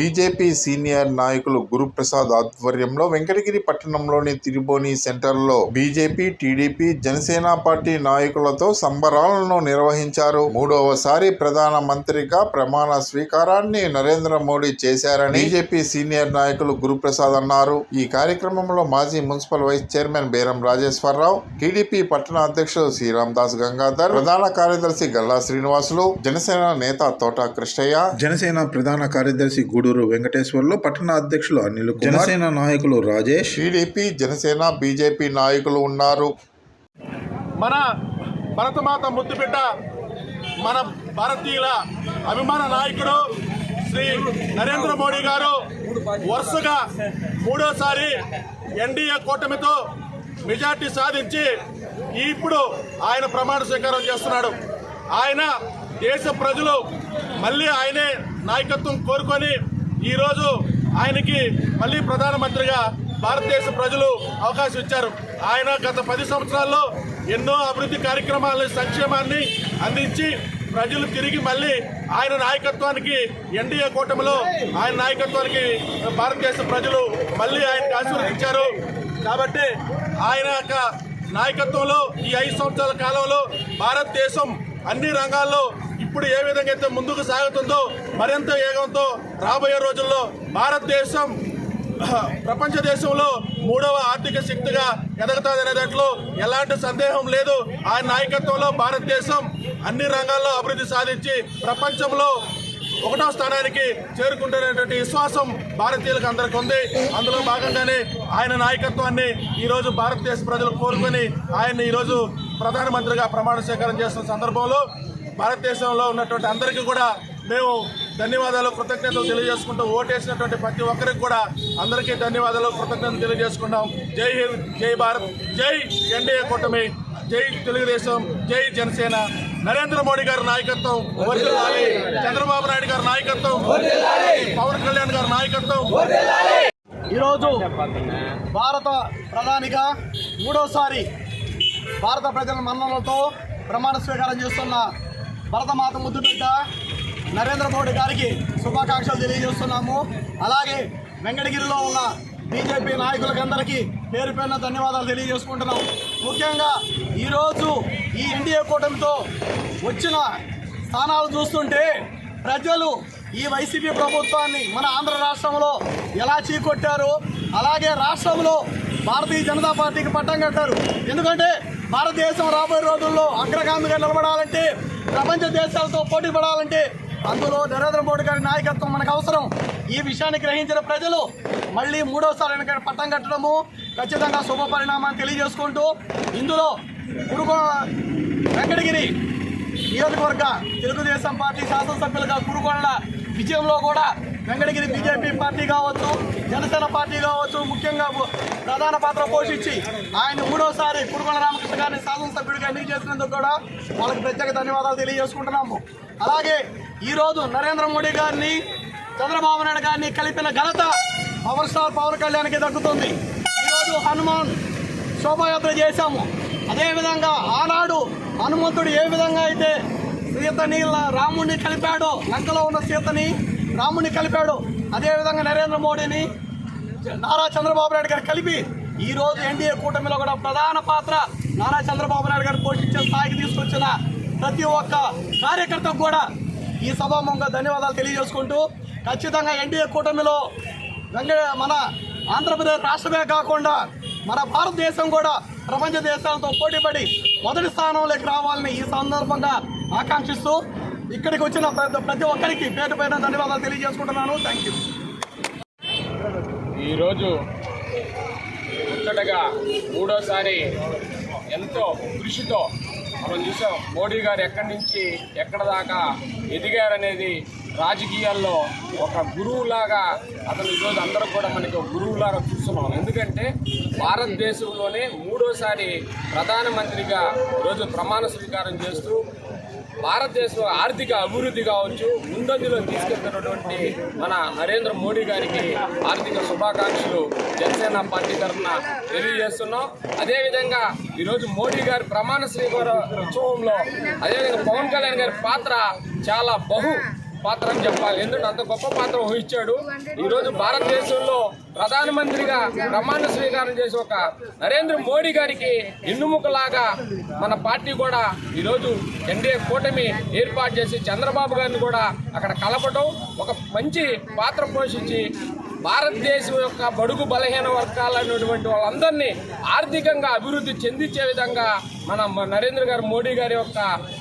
BJP senior నాయకులు గురుప్రసాద్ ఆధ్వర్యంలో వెంకటగిరి పట్టణంలోని తిరుబోని సెంటర్లో బీజేపీ టీడీపీ జనసేన పార్టీ నాయకులతో సంబరాలను నిర్వహించారు. మూడవసారి ప్రధాన మంత్రిగా ప్రమాణ స్వీకారాన్ని నరేంద్ర మోడీ చేశారని బీజేపీ సీనియర్ నాయకులు గురుప్రసాద్ అన్నారు. ఈ కార్యక్రమంలో మాజీ మున్సిపల్ వైస్ చైర్మన్ బేరం రాజేశ్వరరావు టీడీపీ పట్టణ అధ్యక్షుడు శ్రీరామ్ దాస్ గంగాధర్ ప్రధాన కార్యదర్శి గల్లా శ్రీనివాసులు జనసేన నేత తోట కృష్ణయ్య జనసేన ప్రధాన కార్యదర్శి గూడూరు వెంకటేశ్వర్లు పట్టణ అధ్యక్షులు అనిల్ కుమార్. జనసేన నాయకులు రాజేష్. టీడీపీ జనసేన బీజేపీ నాయకులు ఉన్నారు. మన భరతమాత ముద్దుబిడ్డ మన భారతీయుల అభిమాన నాయకుడు శ్రీ నరేంద్ర మోడీ గారు వరుసగా మూడోసారి ఎన్డీఏ కూటమితో మెజార్టీ సాధించి ఇప్పుడు ఆయన ప్రమాణ స్వీకారం చేస్తున్నాడు. ఆయన దేశ ప్రజలు మళ్ళీ ఆయనే నాయకత్వం కోరుకొని ఈరోజు ఆయనకి మళ్ళీ ప్రధానమంత్రిగా భారతదేశ ప్రజలు అవకాశం ఇచ్చారు. ఆయన గత పది సంవత్సరాల్లో ఎన్నో అభివృద్ధి కార్యక్రమాలని సంక్షేమాన్ని అందించి ప్రజలు తిరిగి మళ్ళీ ఆయన నాయకత్వానికి ఎన్డీఏ కూటమిలో ఆయన నాయకత్వానికి భారతదేశ ప్రజలు మళ్ళీ ఆయనకు ఆశీర్వదించారు కాబట్టి ఆయన యొక్క నాయకత్వంలో ఈ ఐదు సంవత్సరాల కాలంలో భారతదేశం అన్ని రంగాల్లో ఇప్పుడు ఏ విధంగా అయితే ముందుకు సాగుతుందో మరింత వేగంతో రాబోయే రోజుల్లో భారతదేశం ప్రపంచ దేశంలో మూడవ ఆర్థిక శక్తిగా ఎదగతాదనే దాంట్లో ఎలాంటి సందేహం లేదు. ఆయన నాయకత్వంలో భారతదేశం అన్ని రంగాల్లో అభివృద్ధి సాధించి ప్రపంచంలో ఒకటో స్థానానికి చేరుకుంటున్నటువంటి విశ్వాసం భారతీయులకు అందరికి ఉంది. అందులో భాగంగానే ఆయన నాయకత్వాన్ని ఈరోజు భారతదేశ ప్రజలు కోరుకొని ఆయన్ని ఈరోజు ప్రధానమంత్రిగా ప్రమాణ స్వీకారం చేస్తున్న సందర్భంలో భారతదేశంలో ఉన్నటువంటి అందరికీ కూడా మేము ధన్యవాదాలు కృతజ్ఞతలు తెలియజేసుకుంటూ ఓటేసినటువంటి ప్రతి ఒక్కరికి కూడా అందరికీ ధన్యవాదాలు కృతజ్ఞతలు తెలియజేసుకుంటాం జై హింద్ జై భారత్ జై ఎన్డీఏ కూటమి జై తెలుగుదేశం జై జనసేన. నరేంద్ర మోడీ గారి నాయకత్వం చంద్రబాబు నాయుడు గారి నాయకత్వం పవన్ కళ్యాణ్ గారి నాయకత్వం. ఈరోజు భారత ప్రధానిగా మూడోసారి భారత ప్రజల మన్ననలతో ప్రమాణ స్వీకారం చేస్తున్న భరతమాత ముద్దుబిడ్డ నరేంద్ర మోడీ గారికి శుభాకాంక్షలు తెలియజేస్తున్నాము. అలాగే వెంకటగిరిలో ఉన్న బీజేపీ నాయకులకందరికీ పేరు పేరున ధన్యవాదాలు తెలియజేసుకుంటున్నాం. ముఖ్యంగా ఈరోజు ఈ ఎన్డీఏ కూటమితో వచ్చిన స్థానాలు చూస్తుంటే ప్రజలు ఈ వైసీపీ ప్రభుత్వాన్ని మన ఆంధ్ర రాష్ట్రంలో ఎలా చీకొట్టారు? అలాగే రాష్ట్రంలో భారతీయ జనతా పార్టీకి పట్టం కట్టారు. ఎందుకంటే భారతదేశం రాబోయే రోజుల్లో అగ్రగామిగా నిలబడాలంటే ప్రపంచ దేశాలతో పోటీ పడాలంటే అందులో నరేంద్ర మోడీ గారి నాయకత్వం మనకు అవసరం. ఈ విషయాన్ని గ్రహించిన ప్రజలు మళ్ళీ మూడోసారి వెనక పట్టం కట్టడము ఖచ్చితంగా శుభ పరిణామాన్ని తెలియజేసుకుంటూ ఇందులో కురుగో వెంకటగిరి నియోజకవర్గ తెలుగుదేశం పార్టీ శాసనసభ్యులుగా కురుగొండ విజయంలో కూడా వెంకటగిరి బీజేపీ పార్టీ కావచ్చు జనసేన పార్టీ కావచ్చు ముఖ్యంగా ప్రధాన పాత్ర పోషించి ఆయన మూడోసారి కురుకొండ రామకృష్ణ గారిని శాసనసభ్యుడిగా ఎన్నిక చేసినందుకు కూడా వాళ్ళకి ప్రత్యేక ధన్యవాదాలు తెలియజేసుకుంటున్నాము. అలాగే ఈరోజు నరేంద్ర మోడీ గారిని చంద్రబాబు నాయుడు గారిని కలిపిన ఘనత పవర్ స్టార్ పవన్ కళ్యాణ్కి దక్కుతుంది. ఈరోజు హనుమాన్ శోభాయాత్ర చేశాము. అదేవిధంగా ఆనాడు హనుమంతుడు ఏ విధంగా అయితే సీతని రాముడిని కలిపాడో లంకలో ఉన్న సీతని రాముడిని కలిపాడు. అదేవిధంగా నరేంద్ర మోడీని నారా చంద్రబాబు నాయుడు గారు కలిపి ఈ రోజు ఎన్డీఏ కూటమిలో కూడా ప్రధాన పాత్ర నారా చంద్రబాబు నాయుడు గారు పోషించిన స్థాయికి తీసుకొచ్చిన ప్రతి ఒక్క కార్యకర్తకు కూడా ఈ సభాముఖంగా ధన్యవాదాలు తెలియజేసుకుంటూ ఖచ్చితంగా ఎన్డీఏ కూటమిలో వెంకట మన ఆంధ్రప్రదేశ్ రాష్ట్రమే కాకుండా మన భారతదేశం కూడా ప్రపంచ దేశాలతో పోటీపడి మొదటి స్థానంలోకి రావాలని ఈ సందర్భంగా ఆకాంక్షిస్తూ ఇక్కడికి వచ్చిన ప్రతి- ప్రతి ఒక్కరికి పేరు పైన ధన్యవాదాలు తెలియజేసుకుంటున్నాను. థ్యాంక్ యూ ఈరోజు ముచ్చటగా మూడోసారి ఎంతో కృషితో మనం చూసాం. మోడీ గారు ఎక్కడి నుంచి ఎక్కడ దాకా ఎదిగారనేది రాజకీయాల్లో ఒక గురువులాగా అతను ఈరోజు అందరూ కూడా మనకి ఒక గురువులాగా చూస్తున్నాం ఎందుకంటే భారతదేశంలోనే మూడోసారి ప్రధానమంత్రిగా ఈరోజు ప్రమాణ స్వీకారం చేస్తూ భారతదేశం ఆర్థిక అభివృద్ధి కావచ్చు ముందంజలో తీసుకెళ్తున్నటువంటి మన నరేంద్ర మోడీ గారికి ఆర్థిక శుభాకాంక్షలు జనసేన పార్టీ తరఫున తెలియజేస్తున్నాం. అదేవిధంగా ఈరోజు మోడీ గారి ప్రమాణ స్వీకార ఉత్సవంలో అదేవిధంగా పవన్ కళ్యాణ్ గారి పాత్ర చాలా బహు. పాత్ర అని చెప్పాలి. ఎందుకంటే అంత గొప్ప పాత్ర వహించాడు. ఈరోజు భారతదేశంలో ప్రధానమంత్రిగా ప్రమాణ స్వీకారం చేసి ఒక నరేంద్ర మోడీ గారికి ఎన్నుముకలాగా మన పార్టీ కూడా ఈరోజు ఎన్డీఏ కూటమి ఏర్పాటు చేసి చంద్రబాబు గారిని కూడా అక్కడ కలపడం ఒక మంచి పాత్ర పోషించి భారతదేశం యొక్క బడుగు బలహీన వర్గాలైనటువంటి వాళ్ళందరినీ ఆర్థికంగా అభివృద్ధి చెందించే విధంగా మన నరేంద్ర గారు మోడీ గారి యొక్క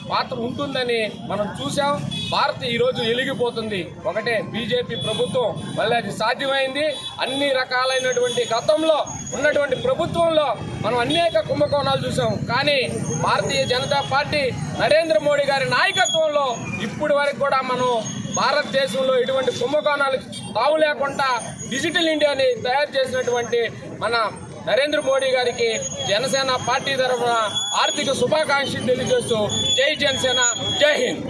పాత్ర ఉంటుందని మనం చూసాం భారత్ ఈరోజు ఎలిగిపోతుంది ఒకటే బీజేపీ ప్రభుత్వం మళ్ళీ అది సాధ్యమైంది. అన్ని రకాలైనటువంటి గతంలో ఉన్నటువంటి ప్రభుత్వంలో మనం అనేక కుంభకోణాలు చూసాం కానీ భారతీయ జనతా పార్టీ నరేంద్ర మోడీ గారి నాయకత్వంలో ఇప్పటి వరకు కూడా మనం భారతదేశంలో ఎటువంటి కుంభకోణాలు తావు లేకుండా డిజిటల్ ఇండియాని తయారు చేసినటువంటి మన నరేంద్ర మోడీ గారికి జనసేన పార్టీ తరఫున ఆర్థిక శుభాకాంక్షలు తెలియజేస్తూ జై జనసేన జై హింద్.